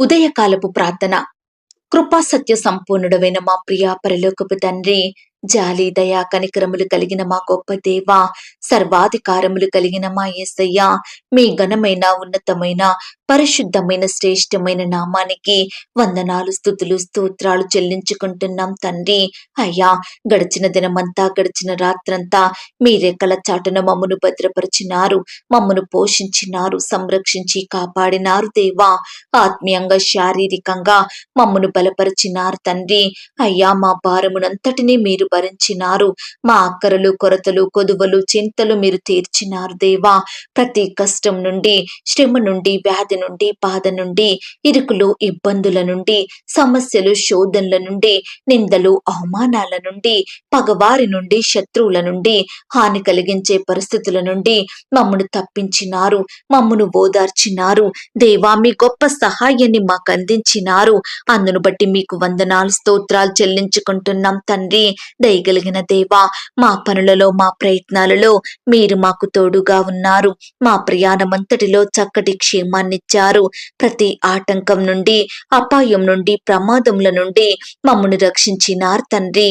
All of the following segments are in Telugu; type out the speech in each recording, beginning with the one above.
ఉదయకాలపు ప్రార్థన. కృపా సత్య సంపూర్ణుడమైన మా ప్రియ పరలోకపు తండ్రి జాలి దయా కనికరములు కలిగిన మా గొప్ప దేవ సర్వాధికారములు కలిగిన మా యేసయ్య మీ ఘనమైన ఉన్నతమైన పరిశుద్ధమైన శ్రేష్టమైన నామానికి వందనాలు స్థుతులు స్తోత్రాలు చెల్లించుకుంటున్నాం తండ్రి. అయ్యా గడిచిన దినమంతా గడిచిన రాత్రంతా మీ రెక్కల చాటున మమ్మను భద్రపరిచినారు మమ్మను పోషించినారు సంరక్షించి కాపాడినారు దేవా. ఆత్మీయంగా శారీరకంగా మమ్మను బలపరిచినారు తండ్రి. అయ్యా మా భారమునంతటినీ మీరు భరించినారు. మా అక్కరలు కొరతలు కొదువలు చింతలు మీరు తీర్చినారు దేవా. ప్రతి కష్టం నుండి శ్రమ నుండి వ్యాధి నుండి బాధ నుండి ఇరుకులు ఇబ్బందుల నుండి సమస్యలు శోధనల నుండి నిందలు అవమానాల నుండి పగవారి నుండి శత్రువుల నుండి హాని కలిగించే పరిస్థితుల నుండి మమ్మను తప్పించినారు మమ్మను ఓదార్చినారు. దేవా మీ గొప్ప సహాయాన్ని మాకు అందించినారు. అందును బట్టి మీకు వందనాలు స్తోత్రాలు చెల్లించుకుంటున్నాం తండ్రి. దయగలిగిన దేవా మా పనులలో మా ప్రయత్నాలలో మీరు మాకు తోడుగా ఉన్నారు. మా ప్రయాణమంతటిలో చక్కటి క్షేమాన్నిచ్చారు. ప్రతి ఆటంకం నుండి అపాయం నుండి ప్రమాదముల నుండి మమ్మల్ని రక్షించినారు తండ్రి.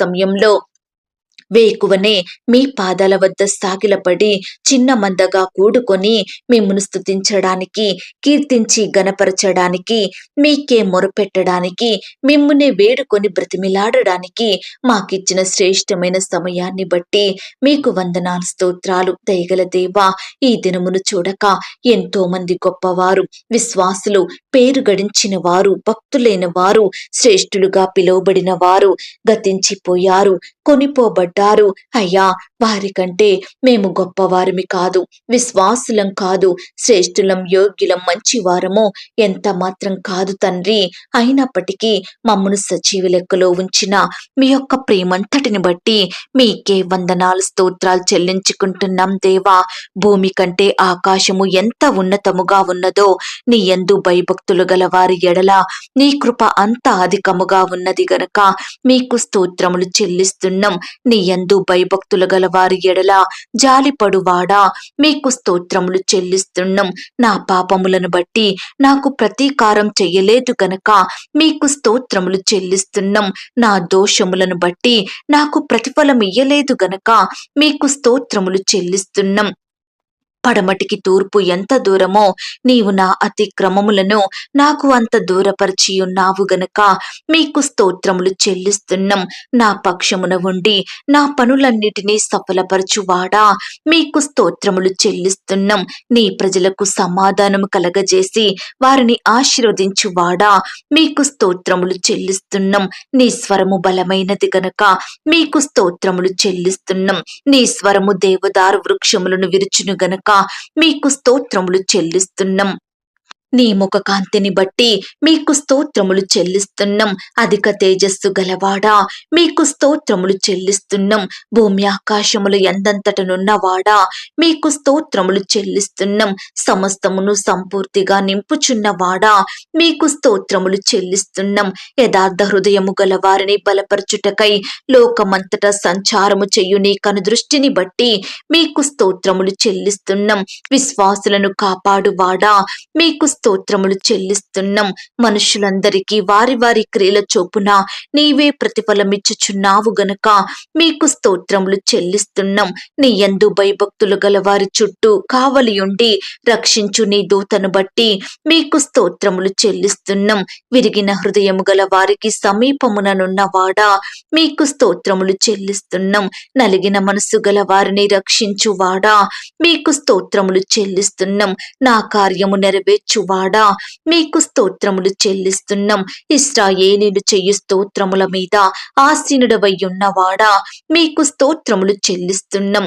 సమయంలో వేకువనే మీ పాదాల వద్ద సాగిలపడి చిన్న మందగా కూడుకొని మిమ్మను స్తుతించడానికి కీర్తించి గనపరచడానికి మీకే మొరపెట్టడానికి మిమ్మునే వేడుకొని బ్రతిమిలాడడానికి మాకిచ్చిన శ్రేష్టమైన సమయాన్ని బట్టి మీకు వందనాలు స్తోత్రాలు దయగల దేవా. ఈ దినమును చూడక ఎంతో మంది గొప్పవారు విశ్వాసులు పేరు గడించిన వారు భక్తులైన వారు శ్రేష్ఠులుగా పిలువబడిన వారు గతించిపోయారు అంటారు అయ్యా వారికంటే మేము గొప్పవారిమి కాదు విశ్వాసులం కాదు శ్రేష్ఠులం యోగ్యులం మంచివారము ఎంత మాత్రం కాదు తండ్రి. అయినప్పటికీ మమ్మను సచీవ లెక్కలో ఉంచిన మీ యొక్క ప్రేమంతటిని బట్టి మీకే వందనాలు స్తోత్రాలు చెల్లించుకుంటున్నాం దేవా. భూమి కంటే ఆకాశము ఎంత ఉన్నతముగా ఉన్నదో నీ ఎందు భయభక్తులు గల వారి ఎడల నీ కృప అంత అధికముగా ఉన్నది గనక మీకు స్తోత్రములు చెల్లిస్తున్నాం. నీ యందు భయభక్తులు గల వారి ఎడల జాలిపడువాడా? మీకు స్తోత్రములు చెల్లిస్తున్నాం. నా పాపములను బట్టి నాకు ప్రతీకారం చెయ్యలేదు గనక మీకు స్తోత్రములు చెల్లిస్తున్నాం. నా దోషములను బట్టి నాకు ప్రతిఫలం ఇయ్యలేదు గనక మీకు స్తోత్రములు చెల్లిస్తున్నాం. పడమటికి తూర్పు ఎంత దూరమో నీవు నా అతిక్రమములను నాకు అంత దూరపరిచి ఉన్నావు గనక మీకు స్తోత్రములు చెల్లిస్తున్నాం. నా పక్షమున ఉండి నా పనులన్నిటినీ సఫలపరచువాడా? మీకు స్తోత్రములు చెల్లిస్తున్నాం. నీ ప్రజలకు సమాధానము కలగజేసి వారిని ఆశీర్వదించువాడా? మీకు స్తోత్రములు చెల్లిస్తున్నాం. నీ స్వరము బలమైనది గనక మీకు స్తోత్రములు చెల్లిస్తున్నాం. నీ స్వరము దేవదారు వృక్షములను విరుచును గనక మీకు స్తోత్రములు చెల్లిస్తున్నాం. నీ ముఖ కాంతిని బట్టి మీకు స్తోత్రములు చెల్లిస్తున్నాం. అధిక తేజస్సు గలవాడా? మీకు స్తోత్రములు చెల్లిస్తున్నాం. భూమి ఆకాశములు ఎందంతటనున్నవాడా మీకు స్తోత్రములు చెల్లిస్తున్నాం. సమస్తమును సంపూర్తిగా నింపుచున్నవాడా? మీకు స్తోత్రములు చెల్లిస్తున్నాం. యథార్థ హృదయము గల వారిని బలపరచుటకై లోకమంతటా సంచారము చెయ్యు నీ కనుదృష్టిని బట్టి మీకు స్తోత్రములు చెల్లిస్తున్నాం. విశ్వాసులను కాపాడువాడా? మీకు స్తోత్రములు చెల్లిస్తున్నాం. మనుషులందరికీ వారి వారి క్రియల చొప్పున నీవే ప్రతిఫలమిచ్చుచున్నావు గనుక మీకు స్తోత్రములు చెల్లిస్తున్నాం. నీ యందు భయభక్తులు గల వారి చుట్టూ కావలి ఉండి రక్షించు నీ దూతను బట్టి మీకు స్తోత్రములు చెల్లిస్తున్నాం. విరిగిన హృదయము గల వారికి సమీపముననున్నవాడా మీకు స్తోత్రములు చెల్లిస్తున్నాం. నలిగిన మనసు గల వారిని రక్షించువాడా మీకు స్తోత్రములు చెల్లిస్తున్నాం. నా కార్యము నెరవేర్చు నెరవేర్చువాడా మీకు స్తోత్రములు చెల్లిస్తున్నాం. ఇస్రాయేలీలు చెయ్యి స్తోత్రముల మీద ఆసీనుడవై ఉన్నవాడా? మీకు స్తోత్రములు చెల్లిస్తున్నాం.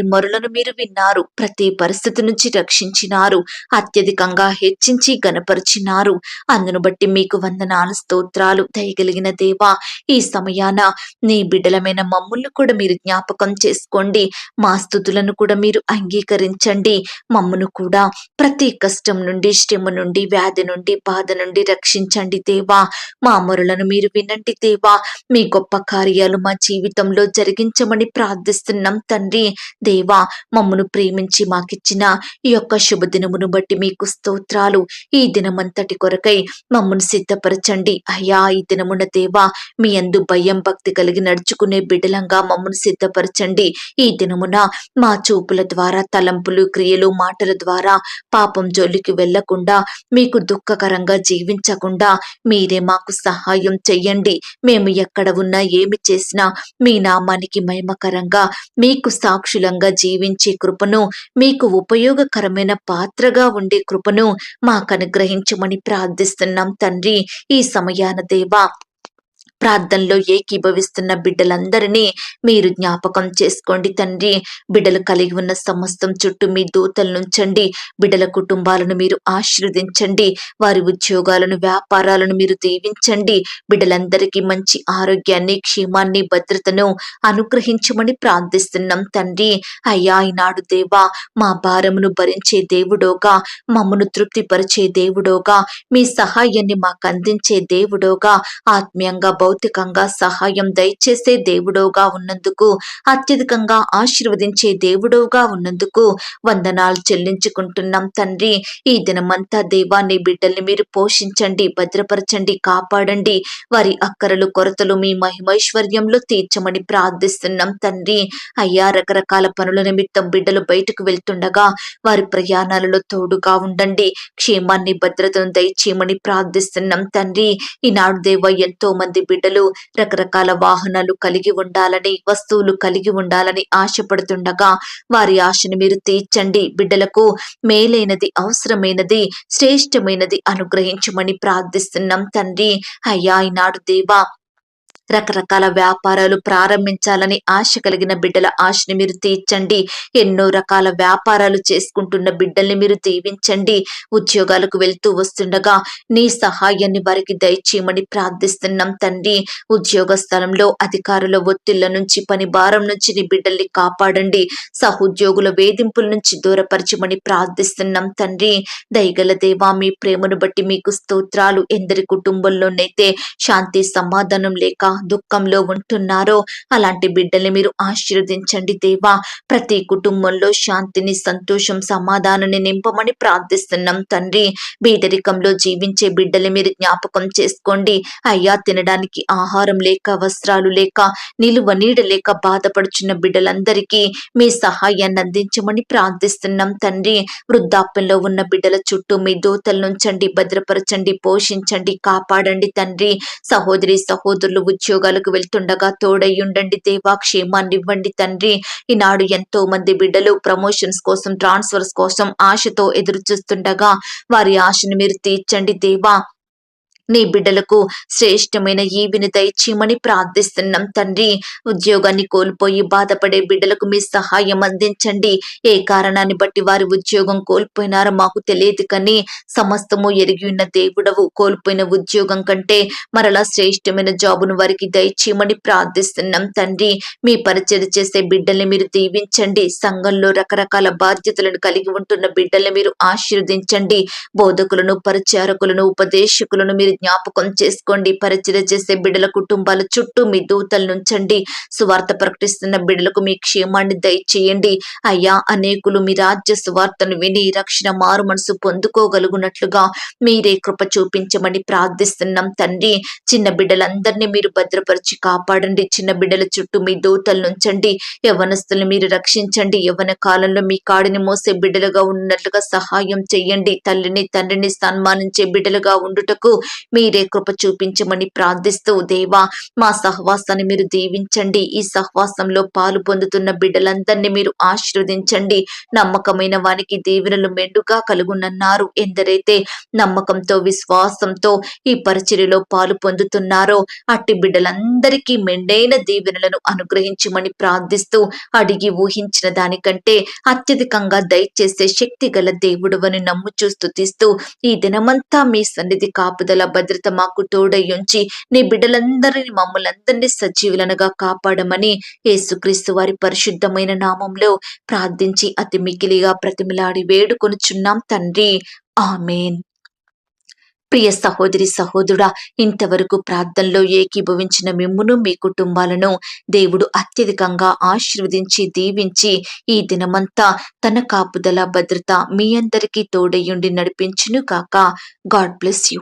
మొరలను మీరు విన్నారు. ప్రతి పరిస్థితి నుంచి రక్షించినారు. అత్యధికంగా హెచ్చించి గనపరిచినారు అందును బట్టి మీకు వందనాలు స్తోత్రాలు దయగలిగిన దేవా ఈ సమయాన నీ బిడ్డలమైన మమ్ములను కూడా మీరు జ్ఞాపకం చేసుకోండి. మా స్థుతులను కూడా మీరు అంగీకరించండి. మమ్మును కూడా ప్రతి కష్టం నుండి శ్రమ నుండి వ్యాధి నుండి బాధ నుండి రక్షించండి దేవా. మా మొరలను మీరు వినండి దేవా. మీ గొప్ప కార్యాలు మా జీవితంలో జరిగించమని ప్రార్థిస్తున్నాం తండ్రి. దేవా మమ్మను ప్రేమించి మాకిచ్చిన ఈ యొక్క శుభదినమును బట్టి మీకు స్తోత్రాలు. ఈ దినమంతటి కొరకై మమ్మను సిద్ధపరచండి. అయ్యా ఈ దినమున దేవా మీ అందు భయం భక్తి కలిగి నడుచుకునే బిడలంగా మమ్మను సిద్ధపరచండి. ఈ దినమున మా చూపుల ద్వారా తలంపులు క్రియలు మాటల ద్వారా పాపం జోలికి వెళ్ళకుండా మీకు దుఃఖకరంగా జీవించకుండా మీరే మాకు సహాయం చెయ్యండి. మేము ఎక్కడ ఉన్నా ఏమి చేసినా మీ నామానికి మహిమకరంగా మీకు సాక్షులంగా జీవించే కృపను మీకు ఉపయోగకరమైన పాత్రగా ఉండే కృపను మాకు అనుగ్రహించమని ప్రార్థిస్తున్నాం తండ్రి. ఈ సమయాన దేవా ప్రార్థనలో ఏకీభవిస్తున్న బిడ్డలందరినీ మీరు జ్ఞాపకం చేసుకోండి తండ్రి. బిడ్డలు కలిగి ఉన్న సమస్తం చుట్టూ మీ దూతలనుంచండి బిడ్డల కుటుంబాలను మీరు ఆశీర్వదించండి. వారి ఉద్యోగాలను వ్యాపారాలను మీరు దీవించండి. బిడ్డలందరికీ మంచి ఆరోగ్యాన్ని క్షేమాన్ని భద్రతను అనుగ్రహించమని ప్రార్థిస్తున్నాం తండ్రి. అయ్యా ఈనాడు దేవా మా భారమును భరించే దేవుడోగా మమ్మను తృప్తిపరిచే దేవుడోగా మీ సహాయాన్ని మాకు అందించే దేవుడోగా ఆత్మీయంగా భౌతికంగా సహాయం దయచేసే దేవుడవుగా ఉన్నందుకు అత్యధికంగా ఆశీర్వదించే దేవుడవుగా ఉన్నందుకు వందనాలు చెల్లించుకుంటున్నాం తండ్రి. ఈ దినమంతా దేవాన్ని బిడ్డల్ని మీరు పోషించండి భద్రపరచండి కాపాడండి. వారి అక్కరలు కొరతలు మీ మహిమైశ్వర్యంలో తీర్చమని ప్రార్థిస్తున్నాం తండ్రి. అయ్యా రకరకాల పనుల నిమిత్తం బిడ్డలు బయటకు వెళ్తుండగా వారి ప్రయాణాలలో తోడుగా ఉండండి. క్షేమాన్ని భద్రతను దయచేయమని ప్రార్థిస్తున్నాం తండ్రి. ఈనాడు దేవ ఎంతో మంది బిడ్డ బిడ్డలు రకరకాల వాహనాలు కలిగి ఉండాలని వస్తువులు కలిగి ఉండాలని ఆశపడుతుండగా వారి ఆశను మీరు తీర్చండి. బిడ్డలకు మేలైనది అవసరమైనది శ్రేష్టమైనది అనుగ్రహించమని ప్రార్థిస్తున్నాం తండ్రి. అయ్యా ఈనాడు దేవా రకరకాల వ్యాపారాలు ప్రారంభించాలని ఆశ కలిగిన బిడ్డల ఆశని మీరు తీర్చండి. ఎన్నో రకాల వ్యాపారాలు చేసుకుంటున్న బిడ్డల్ని మీరు దీవించండి. ఉద్యోగాలకు వెళ్తూ వస్తుండగా నీ సహాయాన్ని వారికి దయచేయమని ప్రార్థిస్తున్నాం తండ్రి. ఉద్యోగ స్థలంలో అధికారుల ఒత్తిళ్ళ నుంచి పని భారం నుంచి నీ బిడ్డల్ని కాపాడండి. సహోద్యోగుల వేధింపుల నుంచి దూరపరచమని ప్రార్థిస్తున్నాం తండ్రి. దయగల దేవా మీ ప్రేమను బట్టి మీకు స్తోత్రాలు. ఎందరి కుటుంబంలోనైతే శాంతి సమాధానం లేక దుఃఖంలో ఉంటున్నారో? అలాంటి బిడ్డల్ని మీరు ఆశీర్వదించండి దేవా. ప్రతి కుటుంబంలో శాంతిని సంతోషం సమాధానాన్ని నింపమని ప్రార్థిస్తున్నాం తండ్రి. బీదరికంలో జీవించే బిడ్డల్ని మీరు జ్ఞాపకం చేసుకోండి. అయ్యా తినడానికి ఆహారం లేక వస్త్రాలు లేక నిలువ నీడ లేక బాధపడుచున్న బిడ్డలందరికీ మీ సహాయాన్ని అందించమని ప్రార్థిస్తున్నాం తండ్రి. వృద్ధాప్యంలో ఉన్న బిడ్డల చుట్టూ మీ దూతల నుంచండి భద్రపరచండి పోషించండి కాపాడండి తండ్రి. సహోదరి సహోదరులు ఉద్యోగాలకు వెళ్తుండగా తోడయ్యుండండి దేవా క్షేమాన్ని ఇవ్వండి తండ్రి. ఈనాడు ఎంతో మంది బిడ్డలు ప్రమోషన్స్ కోసం ట్రాన్స్ఫర్స్ కోసం ఆశతో ఎదురు చూస్తుండగా వారి ఆశను మీరు తీర్చండి దేవా. నీ బిడ్డలకు శ్రేష్టమైన ఈవిని దయచేయమని ప్రార్థిస్తున్నాం తండ్రి. ఉద్యోగాన్ని కోల్పోయి బాధపడే బిడ్డలకు మీ సహాయం అందించండి. ఏ కారణాన్ని బట్టి వారి ఉద్యోగం కోల్పోయినారో మాకు తెలియదు కానీ సమస్తము ఎరిగి ఉన్న దేవుడవు. కోల్పోయిన ఉద్యోగం కంటే మరలా శ్రేష్టమైన జాబును వారికి దయచేయమని ప్రార్థిస్తున్నాం తండ్రి. మీ పరిచయం చేసే బిడ్డల్ని మీరు దీవించండి. సంఘంలో రకరకాల బాధ్యతలను కలిగి ఉంటున్న బిడ్డల్ని మీరు ఆశీర్వదించండి. బోధకులను పరిచారకులను ఉపదేశకులను మీరు మీరు జ్ఞాపకం చేసుకోండి. పరిచయం చేసే బిడ్డల కుటుంబాల చుట్టూ మీ దూతలు నుంచండి. సువార్త ప్రకటిస్తున్న బిడ్డలకు మీ క్షేమాన్ని దయచేయండి. అయ్యా అనేకులు మీ రాజ్య సువార్తను విని రక్షణ మారు మనసు పొందుకోగలుగునట్లుగా మీరే కృప చూపించమని ప్రార్థిస్తున్నాం తండ్రి. చిన్న బిడ్డలందరినీ మీరు భద్రపరిచి కాపాడండి. చిన్న బిడ్డల చుట్టూ మీ దూతలు నుంచండి. యవనస్తులను మీరు రక్షించండి. యవన కాలంలో మీ కాడిని మోసే బిడ్డలుగా ఉన్నట్లుగా సహాయం చేయండి. తల్లిని తండ్రిని సన్మానించే బిడ్డలుగా ఉండుటకు మీరే కృప చూపించమని ప్రార్థిస్తూ దేవా మా సహవాసాన్ని మీరు దీవించండి. ఈ సహవాసంలో పాలు పొందుతున్న బిడ్డలందరినీ మీరు ఆశీర్వదించండి. నమ్మకమైన వారికి దీవెనలు మెండుగా కలుగునన్నారు. ఎందరైతే నమ్మకంతో విశ్వాసంతో ఈ పరిచర్యలో పాలు పొందుతున్నారో అట్టి బిడ్డలందరికీ మెండైన దీవెనలను అనుగ్రహించమని ప్రార్థిస్తూ అడిగి ఊహించిన దానికంటే అత్యధికంగా దయచేసే శక్తి గల దేవుడుని నమ్ము చూస్తూ తీస్తూ ఈ దినమంతా మీ సన్నిధి కాపుదల భద్రత మాకు తోడయ్యుంచి నీ బిడ్డలందరినీ మమ్మలందరినీ సజీవులనగా కాపాడమని యేసుక్రీస్తు వారి పరిశుద్ధమైన నామంలో ప్రార్థించి అతి మికిలిగా ప్రతిమలాడి వేడుకొనుచున్నాం తండ్రి. ఆమెన్. ప్రియ సహోదరి సహోదరుడా ఇంతవరకు ప్రార్థనలో ఏకీభవించిన మిమ్మును మీ కుటుంబాలను దేవుడు అత్యధికంగా ఆశీర్వదించి దీవించి ఈ దినమంతా తన కాపుదల భద్రత మీ అందరికీ తోడయ్యుండి నడిపించును కాక. God bless you.